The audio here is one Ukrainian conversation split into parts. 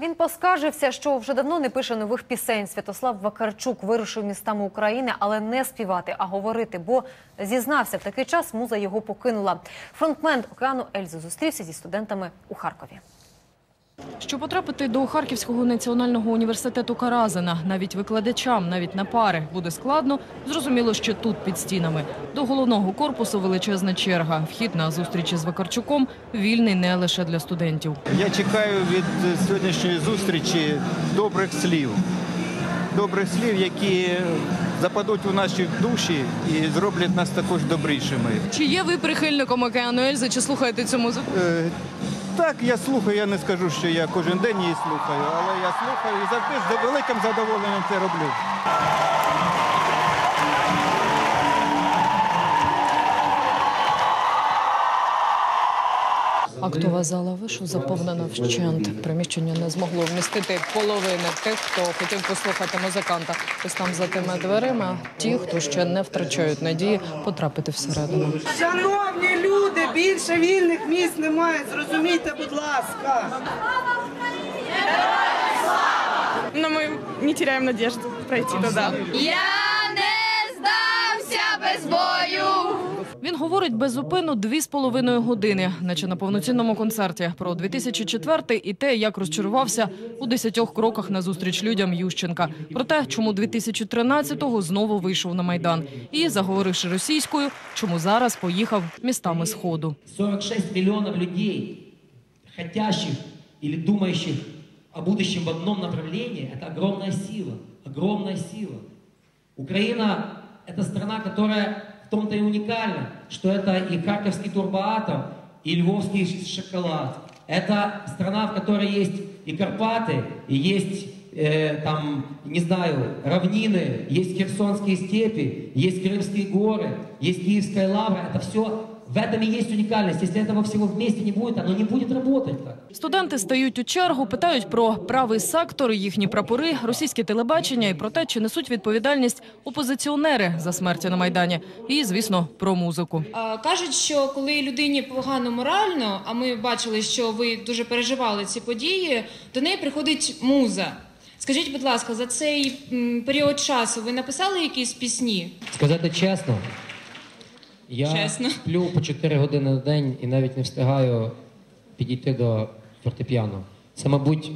Він поскаржився, що вже давно не пише нових пісень. Святослав Вакарчук вирушив містами України, але не співати, а говорити, бо зізнався, в такий час муза його покинула. Фронтмен океану Ельзи зустрівся зі студентами у Харкові. Щоб потрапити до Харківського національного університету Каразина, навіть викладачам, навіть на пари буде складно. Зрозуміло, що тут під стінами. До головного корпусу величезна черга. Вхід на зустрічі з Вакарчуком вільний не лише для студентів. Я чекаю від сьогоднішньої зустрічі добрих слів. Добрих слів, які западуть у наші душі і зроблять нас також добрішими. Чи є ви прихильником океану Ельзи? Чи слухаєте цю музику? Е, Так, я слухаю, я не скажу, що я кожен день її слухаю, але я слухаю і завжди з великим задоволенням це роблю. Актова зала вишу заповнена вщент. Приміщення не змогло вмістити половини тих, хто хотів послухати музиканта. Ось там за тими дверима ті, хто ще не втрачають надії потрапити всередину. Шановні люди, більше вільних місць немає. Зрозумійте, будь ласка. Но мы не теряем надежду пройти туда. Я не здамся без бою. Говорить без зупину дві з половиною години, наче на повноцінному концерті про 2004 і те, як розчарувався у десятьох кроках на зустріч людям Ющенка. Про те, чому 2013-го знову вийшов на майдан, і заговоривши російською, чому зараз поїхав містами сходу. 46 миллионов людей, хотящих или думающих о будущем в одном направлении, это огромная сила, огромная сила. Украина – это страна, которая в том-то и уникальна, что это и Харьковский турбоатом, и Львовский шоколад. Это страна, в которой есть и Карпаты, и есть э, там, не знаю, равнины, есть Херсонские степи, есть Крымские горы, есть Киевская лавра. Это все, в этом и есть уникальность. Если этого всего вместе не будет, оно не будет работать так. Студенти стають у чергу, питають про правий сектор, їхні прапори, російське телебачення і про те, чи несуть відповідальність опозиціонери за смерті на майдані, і звісно про музику. А, Кажуть, що коли людині погано морально, а ми бачили, що ви дуже переживали ці події, до неї приходить муза. Скажіть, будь ласка, за цей м, період часу ви написали якісь пісні? Сказати чесно, я Чесно. сплю по 4 години на день і навіть не встигаю підійти до фортепіано. Це, мабуть,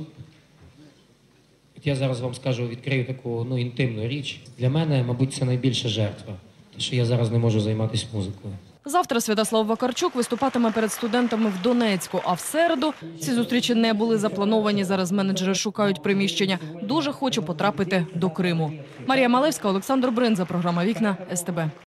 от я зараз вам скажу, відкрию таку ну, інтимну річ. Для мене, мабуть, це найбільша жертва, те, що я зараз не можу займатися музикою. Завтра Святослав Вакарчук виступатиме перед студентами в Донецьку. А в середу ці зустрічі не були заплановані. Зараз менеджери шукають приміщення. Дуже хочу потрапити до Криму. Марія Малевська, Олександр Бринза. Програма Вікна СТБ.